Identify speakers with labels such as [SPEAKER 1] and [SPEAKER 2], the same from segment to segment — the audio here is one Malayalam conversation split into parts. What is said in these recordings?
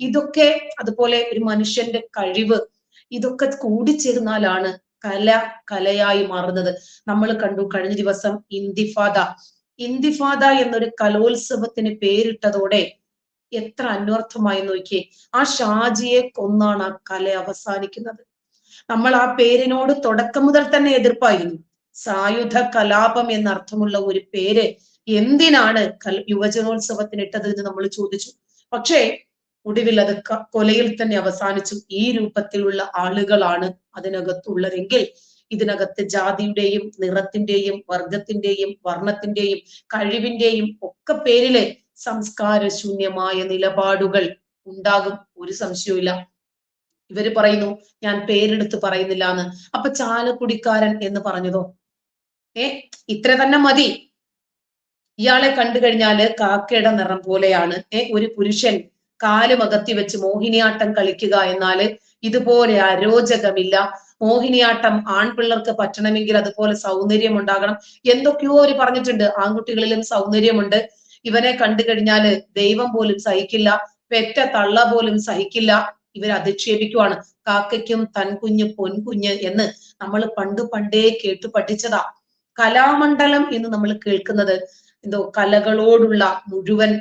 [SPEAKER 1] ഇതൊക്കെ അതുപോലെ ഒരു മനുഷ്യന്റെ കഴിവ് ഇതൊക്കെ കൂടിച്ചേർന്നാലാണ് കല കലയായി മാറുന്നത്. നമ്മൾ കണ്ടു കഴിഞ്ഞ ദിവസം ഇന്തിഫാദ. ഇന്തിഫാദ എന്നൊരു കലോത്സവത്തിന് പേരിട്ടതോടെ എത്ര അന്വർത്ഥമായി നോക്കിയേ. ആ ഷാജിയെ കൊന്നാണ് ആ കല അവസാനിക്കുന്നത്. നമ്മൾ ആ പേരിനോട് തുടക്കം മുതൽ തന്നെ എതിർപ്പായിരുന്നു. സായുധ കലാപം എന്നർത്ഥമുള്ള ഒരു പേര് എന്തിനാണ് കൽ യുവജനോത്സവത്തിന് ഇട്ടത് എന്ന് നമ്മൾ ചോദിച്ചു. പക്ഷേ ഒടുവിൽ അത് കൊലയിൽ തന്നെ അവസാനിച്ചു. ഈ രൂപത്തിലുള്ള ആളുകളാണ് അതിനകത്തുള്ളതെങ്കിൽ ഇതിനകത്ത് ജാതിയുടെയും നിറത്തിന്റെയും വർഗത്തിന്റെയും വർണത്തിന്റെയും കഴിവിന്റെയും ഒക്കെ പേരിൽ സംസ്കാരശൂന്യമായ നിലപാടുകൾ ഉണ്ടാകും. ഒരു സംശയവുമില്ല. ഇവർ പറയുന്നു ഞാൻ പേരെടുത്ത് പറയുന്നില്ല എന്ന് അപ്പൊ ചാലക്കുടിക്കാരൻ എന്ന് പറഞ്ഞതോ? ഏ ഇത്ര തന്നെ മതി. ഇയാളെ കണ്ടു കഴിഞ്ഞാൽ കാക്കയുടെ നിറം പോലെയാണ്. ഏ ഒരു പുരുഷൻ കാൽ മകത്തി വെച്ച് മോഹിനിയാട്ടം കളിക്കുക എന്നാൽ ഇതുപോലെ അരോചകമില്ല. മോഹിനിയാട്ടം ആൺപിള്ളർക്ക് പറ്റണമെങ്കിൽ അതുപോലെ സൗന്ദര്യം ഉണ്ടാകണം എന്തൊക്കെയോ അവർ പറഞ്ഞിട്ടുണ്ട്. ആൺകുട്ടികളിലും സൗന്ദര്യമുണ്ട്. ഇവനെ കണ്ടു കഴിഞ്ഞാൽ ദൈവം പോലും സഹിക്കില്ല. പെറ്റ തള്ള പോലും സഹിക്കില്ല. ഇവർ അധിക്ഷേപിക്കുവാണ്. കാക്കയ്ക്കും തൻകുഞ്ഞ് പൊൻകുഞ്ഞ് എന്ന് നമ്മൾ പണ്ട് പണ്ടേ കേട്ടു പഠിച്ചതാ. കലാമണ്ഡലം എന്ന് നമ്മൾ കേൾക്കുന്നത്. എന്തോ കലകളോടുള്ള മുഴുവൻ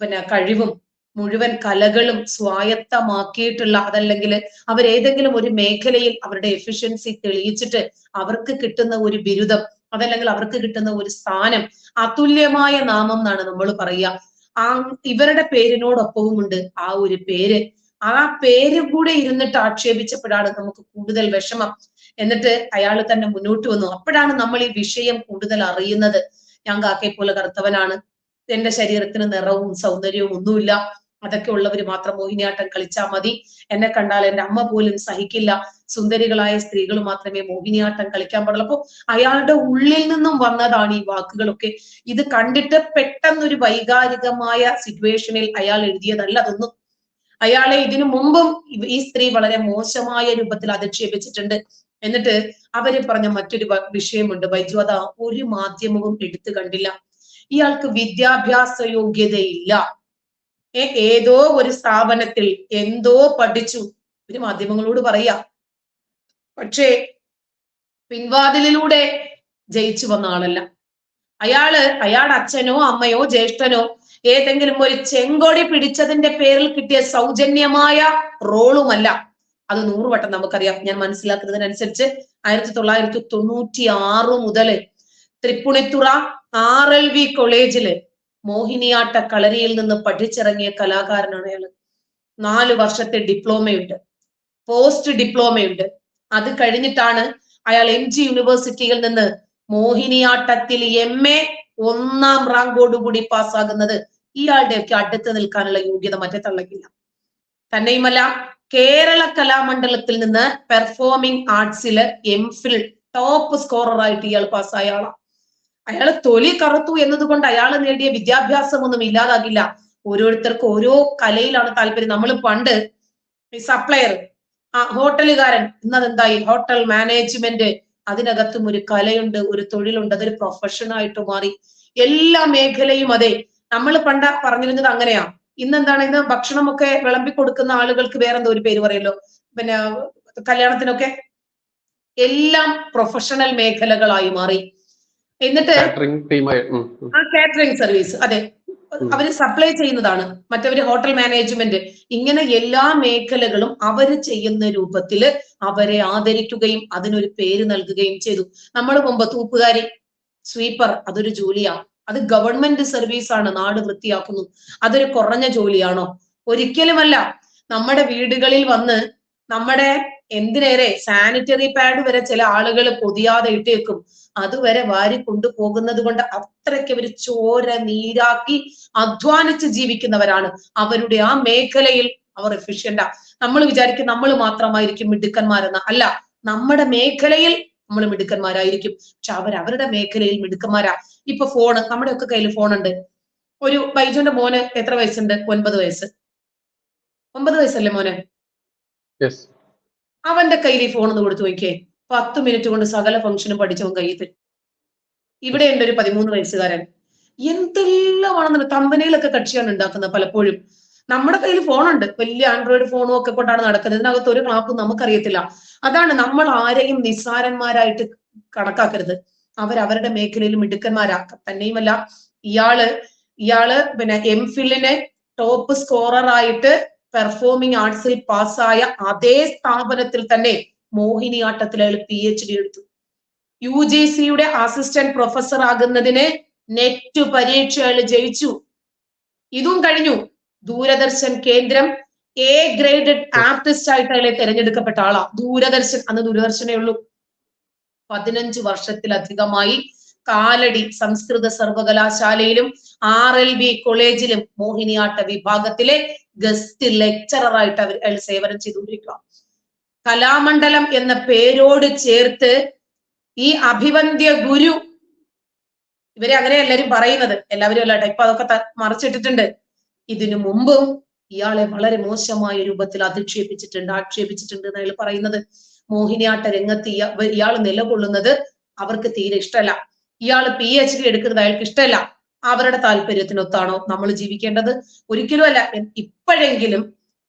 [SPEAKER 1] പിന്നെ കഴിവും മുഴുവൻ കലകളും സ്വായത്തമാക്കിയിട്ടുള്ള അതല്ലെങ്കിൽ അവരേതെങ്കിലും ഒരു മേഖലയിൽ അവരുടെ എഫിഷ്യൻസി തെളിയിച്ചിട്ട് അവർക്ക് കിട്ടുന്ന ഒരു ബിരുദം അതല്ലെങ്കിൽ അവർക്ക് കിട്ടുന്ന ഒരു സ്ഥാനം അതുല്യമായ നാമം എന്നാണ് നമ്മൾ പറയുക. ആ ഇവരുടെ പേരിനോടൊപ്പവും ഉണ്ട് ആ ഒരു പേര്. ആ പേര് കൂടെ ഇരുന്നിട്ട് ആക്ഷേപിച്ചപ്പോഴാണ് നമുക്ക് കൂടുതൽ വിഷമം. എന്നിട്ട് അയാൾ തന്നെ മുന്നോട്ട് വന്നു. അപ്പോഴാണ് നമ്മൾ ഈ വിഷയം കൂടുതൽ അറിയുന്നത്. ഞാൻ കാക്കയെ പോലെ കറുത്തവനാണ്. എന്റെ ശരീരത്തിന് നിറവും സൗന്ദര്യവും ഒന്നുമില്ല. അതൊക്കെ ഉള്ളവർ മാത്രം മോഹിനിയാട്ടം കളിച്ചാൽ മതി. എന്നെ കണ്ടാൽ എന്റെ അമ്മ പോലും സഹിക്കില്ല. സുന്ദരികളായ സ്ത്രീകൾ മാത്രമേ മോഹിനിയാട്ടം കളിക്കാൻ പാടുള്ളൂ. അപ്പൊ അയാളുടെ ഉള്ളിൽ നിന്നും വന്നതാണ് ഈ വാക്കുകളൊക്കെ. ഇത് കണ്ടിട്ട് പെട്ടെന്നൊരു വൈകാരികമായ സിറ്റുവേഷനിൽ അയാൾ എഴുതിയതല്ല അതൊന്നും. അയാളെ ഇതിനു മുമ്പും ഈ സ്ത്രീ വളരെ മോശമായ രൂപത്തിൽ അധിക്ഷേപിച്ചിട്ടുണ്ട്. എന്നിട്ട് അവർ പറഞ്ഞ മറ്റൊരു വിഷയമുണ്ട്. അത് ഒരു മാധ്യമവും എടുത്തു കണ്ടില്ല. ഇയാൾക്ക് വിദ്യാഭ്യാസ യോഗ്യതയില്ല. ഏതോ ഒരു സ്ഥാപനത്തിൽ എന്തോ പഠിച്ചു. ഒരു മാധ്യമങ്ങളോട് പറയാ. പക്ഷേ പിൻവാതിലിലൂടെ ജയിച്ചു വന്ന ആളല്ല. അയാൾ അയാളുടെ അച്ഛനോ അമ്മയോ ജ്യേഷ്ഠനോ ഏതെങ്കിലും ഒരു ചെങ്കൊടി പിടിച്ചതിന്റെ പേരിൽ കിട്ടിയ സൗജന്യമായ റോളുമല്ല. അത് നൂറുവട്ടം നമുക്കറിയാം. ഞാൻ മനസ്സിലാക്കുന്നതിനനുസരിച്ച് ആയിരത്തി തൊള്ളായിരത്തി തൊണ്ണൂറ്റി ആറ് മുതൽ തൃപ്പുണിത്തുറ ആർ എൽ വി കോളേജിൽ മോഹിനിയാട്ട കളരിയിൽ നിന്ന് പഠിച്ചിറങ്ങിയ കലാകാരനാണ് അയാൾ നാല് വർഷത്തെ ഡിപ്ലോമയുണ്ട്. പോസ്റ്റ് ഡിപ്ലോമയുണ്ട്. അത് കഴിഞ്ഞിട്ടാണ് അയാൾ എം ജി യൂണിവേഴ്സിറ്റിയിൽ നിന്ന് മോഹിനിയാട്ടത്തിൽ എം എ ഒന്നാം റാങ്കോടുകൂടി പാസ്സാകുന്നത് ഇയാളുടെയൊക്കെ അടുത്ത് നിൽക്കാനുള്ള യോഗ്യത മറ്റേ തള്ളക്കില്ല. തന്നെയുമല്ല കേരള കലാമണ്ഡലത്തിൽ നിന്ന് പെർഫോമിംഗ് ആർട്സിൽ എംഫിൽ ടോപ്പ് സ്കോറർ ആയിട്ട് ഇയാൾ പാസ്സായ ആളാണ് അയാൾ തൊലി കറുത്തു എന്നതുകൊണ്ട് അയാൾ നേടിയ വിദ്യാഭ്യാസം ഒന്നും ഇല്ലാതാകില്ല. ഓരോരുത്തർക്ക് ഓരോ കലയിലാണ് താല്പര്യം. നമ്മൾ പണ്ട് സപ്ലയർ ആ ഹോട്ടലുകാരൻ ഇന്നതെന്തായി? ഹോട്ടൽ മാനേജ്മെന്റ് അതിനകത്തും ഒരു കലയുണ്ട് ഒരു തൊഴിലുണ്ട് അതൊരു പ്രൊഫഷൻ ആയിട്ട് മാറി. എല്ലാ മേഖലയും അതെ. നമ്മൾ പണ്ട പറഞ്ഞിരുന്നത് അങ്ങനെയാ. ഇന്നെന്താണ് ഇന്ന് ഭക്ഷണമൊക്കെ വിളമ്പി കൊടുക്കുന്ന ആളുകൾക്ക് വേറെന്തോ ഒരു പേര് പറയല്ലോ? പിന്നെ കല്യാണത്തിനൊക്കെ? എല്ലാം പ്രൊഫഷണൽ മേഖലകളായി മാറി. എന്നിട്ട് കാറ്ററിംഗ് സർവീസ് അതെ. അവർ സപ്ലൈ ചെയ്യുന്നതാണ്. മറ്റവര് ഹോട്ടൽ മാനേജ്മെന്റ് ഇങ്ങനെ എല്ലാ മേഖലകളും അവർ ചെയ്യുന്ന രൂപത്തിൽ അവരെ ആദരിക്കുകയും അതിനൊരു പേര് നൽകുകയും ചെയ്തു. നമ്മൾ മുമ്പ് തൂപ്പുകാരി സ്വീപ്പർ അതൊരു ജോലിയാണ് അത് ഗവൺമെന്റ് സർവീസ് ആണ് നാട് വൃത്തിയാക്കുന്നു. അതൊരു കുറഞ്ഞ ജോലിയാണോ? ഒരിക്കലുമല്ല. നമ്മുടെ വീടുകളിൽ വന്ന് നമ്മുടെ എന്തിനേറെ സാനിറ്ററി പാഡ് വരെ ചില ആളുകൾ പൊതിയാതെ ഇട്ടേക്കും. അതുവരെ വാരി കൊണ്ടുപോകുന്നത് കൊണ്ട് അത്രയ്ക്ക് അവർ ചോര നീരാക്കി അധ്വാനിച്ച് ജീവിക്കുന്നവരാണ്. അവരുടെ ആ മേഖലയിൽ അവർ എഫിഷ്യന്റാ നമ്മൾ വിചാരിക്കും നമ്മൾ മാത്രമായിരിക്കും മിടുക്കന്മാരെന്ന്. അല്ല നമ്മുടെ മേഖലയിൽ നമ്മൾ മിടുക്കന്മാരായിരിക്കും. പക്ഷെ അവർ അവരുടെ മേഖലയിൽ മിടുക്കന്മാരാ. ഇപ്പൊ ഫോണ് നമ്മുടെ ഒക്കെ കയ്യിൽ ഫോണുണ്ട് ഒരു ബൈജുന്റെ മോന് എത്ര വയസ്സുണ്ട്? ഒൻപത് വയസ്സ്. ഒമ്പത് വയസ്സല്ലേ മോനെ? അവന്റെ കയ്യിൽ ഈ ഫോൺ ഒന്ന് കൊടുത്തു നോക്കിയേ. പത്ത് മിനിറ്റ് കൊണ്ട് സകല ഫംഗ്ഷനും പഠിച്ചവൻ കയ്യിൽ തരും ഇവിടെ ഉണ്ട് ഒരു പതിമൂന്ന് വയസ്സുകാരൻ. എന്തെല്ലാമാണെന്ന് തമ്പനയിലൊക്കെ കക്ഷിയാണ് ഉണ്ടാക്കുന്നത് പലപ്പോഴും. നമ്മുടെ കയ്യിൽ ഫോണുണ്ട് വലിയ ആൻഡ്രോയിഡ് ഫോണും ഒക്കെ കൊണ്ടാണ് നടക്കുന്നത്. ഇതിനകത്ത് ഒരു ക്ലാപ്പും നമുക്കറിയത്തില്ല. അതാണ് നമ്മൾ ആരെയും നിസ്സാരന്മാരായിട്ട് കണക്കാക്കരുത്. അവരവരുടെ മേഖലയിൽ മിടുക്കന്മാരാ. തന്നെയുമല്ല ഇയാൾ ഇയാൾ പിന്നെ എം ഫില്ലിനെ ടോപ്പ് സ്കോറർ ആയിട്ട് പെർഫോമിംഗ് ആർട്സിൽ പാസ്സായ അതേ സ്ഥാപനത്തിൽ തന്നെ മോഹിനിയാട്ടത്തിൽ അയാൾ പി എച്ച് ഡി എടുത്തു. യു ജി സിയുടെ അസിസ്റ്റന്റ് പ്രൊഫസർ ആകുന്നതിന് നെറ്റ് പരീക്ഷ അയാൾ ജയിച്ചു. ഇതും കഴിഞ്ഞു. ദൂരദർശൻ കേന്ദ്രം എ ഗ്രേഡഡ് ആർട്ടിസ്റ്റ് ആയിട്ട് അയാളെ തെരഞ്ഞെടുക്കപ്പെട്ട ആളാ. ദൂരദർശൻ അന്ന് ദൂരദർശനേ ഉള്ളൂ. പതിനഞ്ച് വർഷത്തിലധികമായി കാലടി സംസ്കൃത സർവകലാശാലയിലും ആർ എൽ ബി കോളേജിലും മോഹിനിയാട്ട വിഭാഗത്തിലെ ഗസ്റ്റ് ലെക്ചറർ ആയിട്ട് അവർ സേവനം ചെയ്തുകൊണ്ടിരിക്കുക കലാമണ്ഡലം എന്ന പേരോട് ചേർത്ത് ഈ അഭിവന്ധ്യ ഗുരു ഇവരെ അങ്ങനെ എല്ലാരും പറയുന്നത്. എല്ലാവരും അല്ലാട്ടെ ഇപ്പൊ അതൊക്കെ മറച്ചിട്ടിട്ടുണ്ട്. ഇതിനു മുമ്പും ഇയാളെ വളരെ മോശമായ രൂപത്തിൽ അധിക്ഷേപിച്ചിട്ടുണ്ട് ആക്ഷേപിച്ചിട്ടുണ്ട് എന്ന് അയാൾ പറയുന്നത്. മോഹിനിയാട്ട രംഗത്ത് ഇയാൾ നിലകൊള്ളുന്നത് അവർക്ക് തീരെ ഇഷ്ടമല്ല. ഇയാൾ പി എച്ച് ഡി എടുക്കുന്നത് അയാൾക്ക് ഇഷ്ടമല്ല. അവരുടെ താല്പര്യത്തിനൊത്താണോ നമ്മൾ ജീവിക്കേണ്ടത്? ഒരിക്കലും അല്ല ഇപ്പോഴെങ്കിലും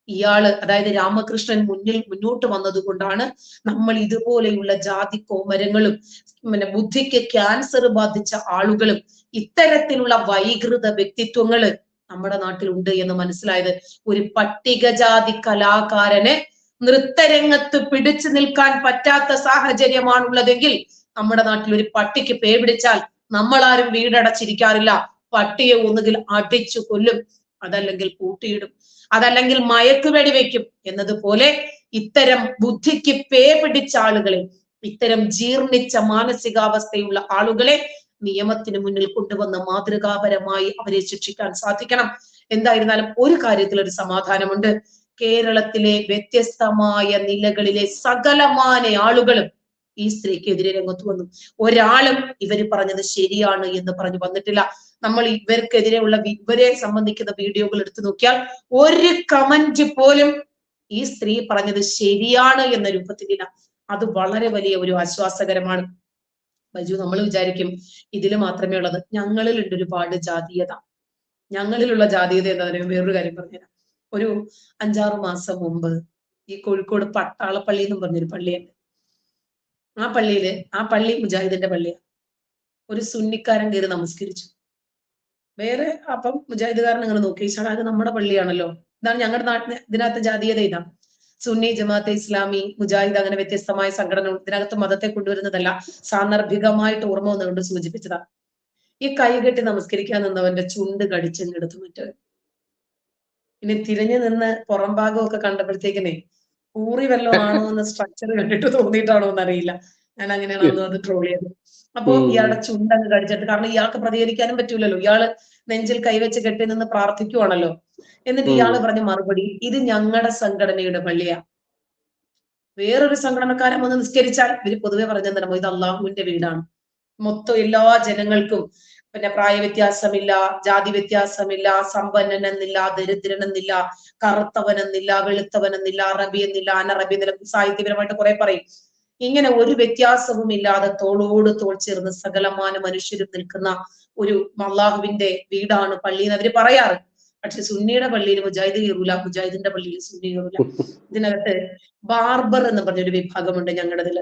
[SPEAKER 1] ഇയാൾ അതായത് രാമകൃഷ്ണൻ മുന്നിൽ മുന്നോട്ട് വന്നതുകൊണ്ടാണ് നമ്മൾ ഇതുപോലെയുള്ള ജാതി കോമരങ്ങളും പിന്നെ ബുദ്ധിക്ക് ക്യാൻസർ ബാധിച്ച ആളുകളും ഇത്തരത്തിലുള്ള വൈകൃത വ്യക്തിത്വങ്ങൾ നമ്മുടെ നാട്ടിലുണ്ട് എന്ന് മനസ്സിലായത് ഒരു പട്ടികജാതി കലാകാരനെ നൃത്തരംഗത്ത് പിടിച്ചു നിൽക്കാൻ പറ്റാത്ത സാഹചര്യമാണുള്ളതെങ്കിൽ നമ്മുടെ നാട്ടിൽ ഒരു പട്ടിക്ക് പേ പിടിച്ചാൽ നമ്മളാരും വീടടച്ചിരിക്കാറില്ല. പട്ടിയെ ഒന്നുകിൽ അടിച്ചു കൊല്ലും. അതല്ലെങ്കിൽ പൂട്ടിയിടും. അതല്ലെങ്കിൽ മയക്കുവെടി വെക്കും എന്നതുപോലെ ഇത്തരം ബുദ്ധിക്ക് പേ പിടിച്ച ആളുകളെ ഇത്തരം ജീർണിച്ച മാനസികാവസ്ഥയുള്ള ആളുകളെ നിയമത്തിന് മുന്നിൽ കൊണ്ടുവന്ന് മാതൃകാപരമായി അവരെ ശിക്ഷിക്കാൻ സാധിക്കണം. എന്തായിരുന്നാലും ഒരു കാര്യത്തിൽ ഒരു സമാധാനമുണ്ട്. കേരളത്തിലെ വ്യത്യസ്തമായ നിലകളിലെ സകലമാന ആളുകളും ഈ സ്ത്രീക്ക് എതിരെ രംഗത്ത് വന്നു. ഒരാളും ഇവർ പറഞ്ഞത് ശരിയാണ് എന്ന് പറഞ്ഞു വന്നിട്ടില്ല. നമ്മൾ ഇവർക്കെതിരെയുള്ള ഇവരെ സംബന്ധിക്കുന്ന വീഡിയോകൾ എടുത്തു നോക്കിയാൽ ഒരു കമന്റ് പോലും ഈ സ്ത്രീ പറഞ്ഞത് ശരിയാണ് എന്ന രൂപത്തിലില്ല. അത് വളരെ വലിയ ഒരു ആശ്വാസകരമാണ്. ബജു നമ്മൾ വിചാരിക്കും ഇതിൽ മാത്രമേ ഉള്ളത്. ഞങ്ങളിൽ ഉണ്ട് ഒരുപാട് ജാതീയത. ഞങ്ങളിലുള്ള ജാതീയത എന്താ പറയുക? വേറൊരു കാര്യം പറഞ്ഞുതരാം. ഒരു അഞ്ചാറ് മാസം മുമ്പ് ഈ കോഴിക്കോട് പട്ടാളപ്പള്ളി എന്നും പറഞ്ഞൊരു പള്ളിയുണ്ട്. ആ പള്ളിയിൽ ആ പള്ളി മുജാഹിദിന്റെ പള്ളിയാണ് ഒരു സുന്നിക്കാരൻ കയറി നമസ്കരിച്ചു. വേറെ അപ്പം മുജാഹിദുകാരൻ അങ്ങനെ നോക്കി അത് നമ്മുടെ പള്ളിയാണല്ലോ. ഇതാണ് ഞങ്ങളുടെ നാട്ടിന് ഇതിനകത്ത് ജാതീയത ഇതാണ് സുന്നി ജമാഅത്തെ ഇസ്ലാമി മുജാഹിദ് അങ്ങനെ വ്യത്യസ്തമായ സംഘടന ഇതിനകത്ത് മതത്തെ കൊണ്ടുവരുന്നതല്ല. സാന്ദർഭികമായിട്ട് ഓർമ്മ വന്നുകൊണ്ട് സൂചിപ്പിച്ചതാ. ഈ കൈകെട്ടി നമസ്കരിക്കാൻ നിന്നവന്റെ ചുണ്ട് കടിച്ചെടുത്ത് മറ്റേ ഇനി തിരിഞ്ഞു നിന്ന് പുറം ഭാഗമൊക്കെ കണ്ടപ്പോഴത്തേക്കിനെ ഊറി വല്ലതും ആണോ എന്ന് സ്ട്രക്ചർ കണ്ടിട്ട് തോന്നിയിട്ടാണോ എന്നറിയില്ല. ഞാൻ അങ്ങനെയാണ് അത് ട്രോൾ ചെയ്തത്. അപ്പോ ഇയാളുടെ ചുണ്ടങ്ങ് കടിച്ചിട്ട് കാരണം ഇയാൾക്ക് പ്രതികരിക്കാനും പറ്റൂലല്ലോ. ഇയാൾ നെഞ്ചിൽ കൈവച്ച് കെട്ടി നിന്ന് പ്രാർത്ഥിക്കുവാണല്ലോ. എന്നിട്ട് ഇയാൾ പറഞ്ഞ മറുപടി ഇത് ഞങ്ങളുടെ സംഘടനയുടെ പള്ളിയാ. വേറൊരു സംഘടനക്കാരൻ വന്ന് നിസ്കരിച്ചാൽ ഇവർ പൊതുവെ പറഞ്ഞെന്തരമോ ഇത് അള്ളാഹുവിന്റെ വീടാണ്. മൊത്തം എല്ലാ ജനങ്ങൾക്കും പിന്നെ പ്രായവ്യത്യാസമില്ല ജാതി വ്യത്യാസമില്ല സമ്പന്നനെന്നില്ല ദരിദ്രനെന്നില്ല കറുത്തവനെന്നില്ല വെളുത്തവനെന്നില്ല അറബി എന്നില്ല അനറബി എന്നില്ല സാഹിത്യപരമായിട്ട് കുറെ പറയും. ഇങ്ങനെ ഒരു വ്യത്യാസവും ഇല്ലാതെ തോളോട് തോൾ ചേർന്ന് സകലമാന മനുഷ്യരും നിൽക്കുന്ന ഒരു അള്ളാഹുവിന്റെ വീടാണ് പള്ളി എന്ന് അവർ പറയാറ്. പക്ഷെ സുന്നിയുടെ പള്ളിയിൽ മുജാഹിദ് കയറൂല മുജാഹിദിന്റെ പള്ളിയിൽ സുന്നി കയറൂല. ഇതിനകത്ത് ബാർബർ എന്ന് പറഞ്ഞൊരു വിഭാഗമുണ്ട് ഞങ്ങളുടെ ഇതിൽ.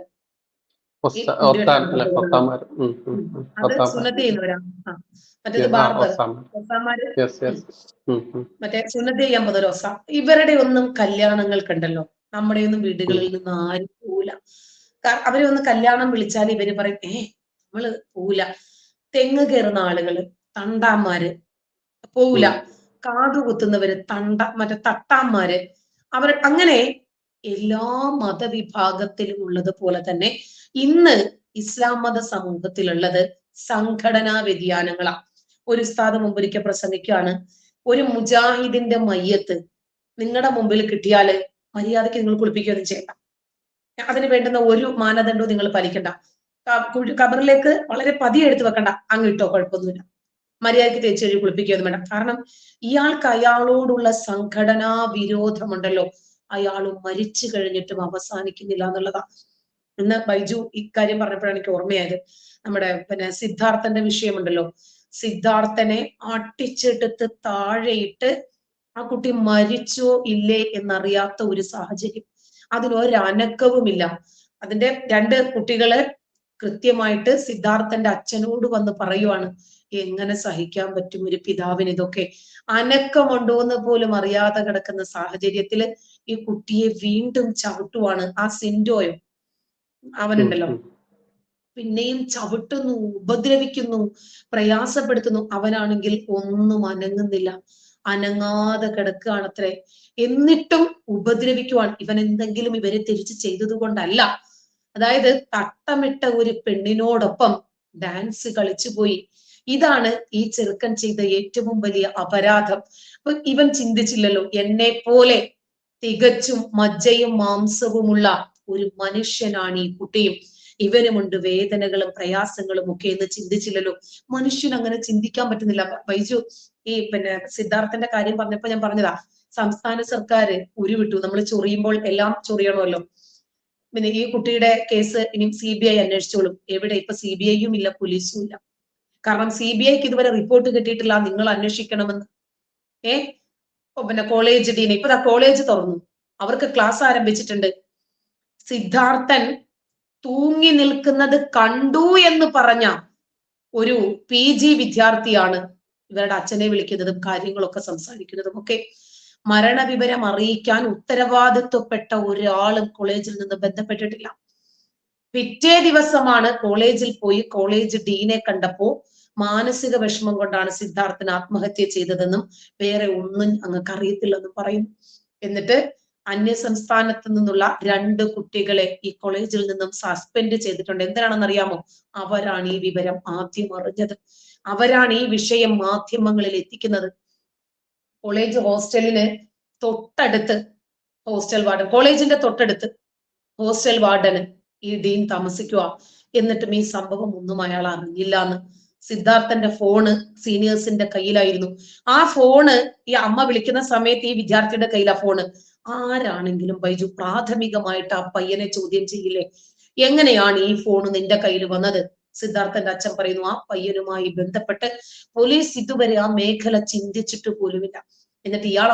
[SPEAKER 1] അത് സുന്നത്ത് ചെയ്യുന്നവരാണ് മറ്റേത് ബാർബർ. ഒസാമാര് മറ്റേ സുന്നത്ത് ചെയ്യാൻ പോകുന്ന ഒസ. ഇവരുടെ ഒന്നും കല്യാണങ്ങൾക്കുണ്ടല്ലോ നമ്മുടെ ഒന്നും വീടുകളിൽ നിന്ന് ആരും പോവില്ല. അവരെ ഒന്ന് കല്യാണം വിളിച്ചാൽ ഇവർ പറയും ഏ നമ്മൾ പോവില്ല തെങ്ങ് കയറുന്ന ആളുകൾ തണ്ടാന്മാര് പോവില്ല കാതു കുത്തുന്നവര് തണ്ട മറ്റേ തട്ടാന്മാര് അവർ അങ്ങനെ എല്ലാ മതവിഭാഗത്തിലും ഉള്ളത് പോലെ തന്നെ ഇന്ന് ഇസ്ലാം മത സമൂഹത്തിലുള്ളത് സംഘടനാ വ്യതിയാനങ്ങളാ. ഒരു ഉസ്താദ് മുമ്പൊരിക്കൽ പ്രസംഗിക്കുകയാണ് ഒരു മുജാഹിദിന്റെ മയ്യത്ത് നിങ്ങളുടെ മുമ്പിൽ കിട്ടിയാൽ മര്യാദയ്ക്ക് നിങ്ങൾ കുളിപ്പിക്കുകയൊന്നും ചെയ്യണ്ട. അതിന് വേണ്ടുന്ന ഒരു മാനദണ്ഡവും നിങ്ങൾ പാലിക്കണ്ട. കബറിലേക്ക് വളരെ പതിയെ എടുത്തു വെക്കണ്ട. അങ്ങ് ഇട്ടോ കുഴപ്പമൊന്നുമില്ല. മര്യാദയ്ക്ക് തേച്ച് കഴിഞ്ഞ് കുളിപ്പിക്കുകയൊന്നും വേണ്ട. കാരണം ഇയാൾക്ക് അയാളോടുള്ള സംഘടനാ വിരോധമുണ്ടല്ലോ. അയാൾ മരിച്ചു കഴിഞ്ഞിട്ടും അവസാനിക്കുന്നില്ല എന്നുള്ളതാ. ഇന്ന് ബൈജു ഇക്കാര്യം പറഞ്ഞപ്പോഴാണ് എനിക്ക് ഓർമ്മയായത്. നമ്മുടെ പിന്നെ സിദ്ധാർത്ഥന്റെ വിഷയമുണ്ടല്ലോ. സിദ്ധാർത്ഥനെ അട്ടിച്ചെടുത്ത് താഴെയിട്ട് ആ കുട്ടി മരിച്ചോ ഇല്ലേ എന്നറിയാത്ത ഒരു സാഹചര്യം. അതിനൊരനക്കവുമില്ല. അതിന്റെ രണ്ട് കുട്ടികളെ കൃത്യമായിട്ട് സിദ്ധാർത്ഥന്റെ അച്ഛനോട് വന്ന് പറയുവാണ് എങ്ങനെ സഹിക്കാൻ പറ്റും ഒരു പിതാവിന് ഇതൊക്കെ? അനക്കമുണ്ടോ എന്ന് പോലും അറിയാതെ കിടക്കുന്ന സാഹചര്യത്തിൽ ഈ കുട്ടിയെ വീണ്ടും ചവിട്ടുവാണ് ആ സിൻഡോയോ അവനുണ്ടല്ലോ. പിന്നെയും ചവിട്ടുന്നു ഉപദ്രവിക്കുന്നു പ്രയാസപ്പെടുത്തുന്നു. അവനാണെങ്കിൽ ഒന്നും അനങ്ങുന്നില്ല. അനങ്ങാതെ കിടക്കുകയാണത്രേ. എന്നിട്ടും ഉപദ്രവിക്കുവാൻ ഇവൻ എന്തെങ്കിലും ഇവരെ തിരിച്ച് ചെയ്തത് കൊണ്ടല്ല. അതായത് തട്ടമിട്ട ഒരു പെണ്ണിനോടൊപ്പം ഡാൻസ് കളിച്ചു പോയി. ഇതാണ് ഈ ചെറുക്കൻ ചെയ്ത ഏറ്റവും വലിയ അപരാധം. അപ്പൊ ഇവൻ ചിന്തിച്ചില്ലല്ലോ എന്നെ പോലെ തികച്ചും മജ്ജയും മാംസവുമുള്ള ഒരു മനുഷ്യനാണ് ഈ കുട്ടിയും. ഇവനുമുണ്ട് വേദനകളും പ്രയാസങ്ങളും ഒക്കെ എന്ന് ചിന്തിച്ചില്ലല്ലോ. മനുഷ്യൻ അങ്ങനെ ചിന്തിക്കാൻ പറ്റുന്നില്ല. ബൈജു ഈ പിന്നെ സിദ്ധാർത്ഥന്റെ കാര്യം പറഞ്ഞപ്പോ ഞാൻ പറഞ്ഞതാ സംസ്ഥാന സർക്കാർ ഉരുവിട്ടു. നമ്മൾ ചൊറിയുമ്പോൾ എല്ലാം ചൊറിയണമല്ലോ. പിന്നെ ഈ കുട്ടിയുടെ കേസ് ഇനി സി ബി ഐ അന്വേഷിച്ചോളും. എവിടെ? ഇപ്പൊ സി ബി ഐയും ഇല്ല പോലീസും ഇല്ല. കാരണം സി ബി ഐക്ക് ഇതുവരെ റിപ്പോർട്ട് കിട്ടിയിട്ടില്ല. നിങ്ങൾ അന്വേഷിക്കണമെന്ന്. ഏ? പിന്നെ കോളേജ് ഡീൻ ഇപ്പൊ കോളേജ് തുറന്നു. അവർക്ക് ക്ലാസ് ആരംഭിച്ചിട്ടുണ്ട്. സിദ്ധാർത്ഥൻ തൂങ്ങി നിൽക്കുന്നത് കണ്ടു എന്ന് പറഞ്ഞ ഒരു പി ജി വിദ്യാർത്ഥിയാണ് ഇവരുടെ അച്ഛനെ വിളിക്കുന്നതും കാര്യങ്ങളൊക്കെ സംസാരിക്കുന്നതും ഒക്കെ. മരണവിവരം അറിയിക്കാൻ ഉത്തരവാദിത്വപ്പെട്ട ഒരാളും കോളേജിൽ നിന്ന് ബന്ധപ്പെട്ടിട്ടില്ല. പിറ്റേ ദിവസമാണ് കോളേജിൽ പോയി കോളേജ് ഡീനെ കണ്ടപ്പോ മാനസിക വിഷമം കൊണ്ടാണ് സിദ്ധാർത്ഥൻ ആത്മഹത്യ ചെയ്തതെന്നും വേറെ ഒന്നും അങ്ങക്ക് അറിയത്തില്ലെന്നും പറയുന്നു. എന്നിട്ട് അന്യ സംസ്ഥാനത്ത് നിന്നുള്ള രണ്ട് കുട്ടികളെ ഈ കോളേജിൽ നിന്നും സസ്പെൻഡ് ചെയ്തിട്ടുണ്ട്. എന്തിനാണെന്ന് അറിയാമോ? അവരാണ് ഈ വിവരം ആദ്യം അറിഞ്ഞത്. അവരാണ് ഈ വിഷയം മാധ്യമങ്ങളിൽ എത്തിക്കുന്നത്. കോളേജ് ഹോസ്റ്റലിന് തൊട്ടടുത്ത് ഹോസ്റ്റൽ വാർഡൻ കോളേജിന്റെ തൊട്ടടുത്ത് ഹോസ്റ്റൽ വാർഡന് ഈ ഡീൻ താമസിക്കുക എന്നിട്ടും ഈ സംഭവം ഒന്നും അയാൾ അറിഞ്ഞില്ല എന്ന് സിദ്ധാർത്ഥന്റെ ഫോണ് സീനിയേഴ്സിന്റെ കയ്യിലായിരുന്നു. ആ ഫോണ് ഈ അമ്മ വിളിക്കുന്ന സമയത്ത് ഈ വിദ്യാർത്ഥിയുടെ കയ്യിലാ ഫോണ്. ആരാണെങ്കിലും ബൈജു പ്രാഥമികമായിട്ട് ആ പയ്യനെ ചോദ്യം ചെയ്യില്ലേ? എങ്ങനെയാണ് ഈ ഫോൺ നിന്റെ കയ്യിൽ വന്നത്? സിദ്ധാർത്ഥന്റെ അച്ഛൻ പറയുന്നു ആ പയ്യനുമായി ബന്ധപ്പെട്ട് പോലീസ് ഇതുവരെ ആ മേഖല ചിന്തിച്ചിട്ട് പോലുമില്ല. എന്നിട്ട് ഇയാൾ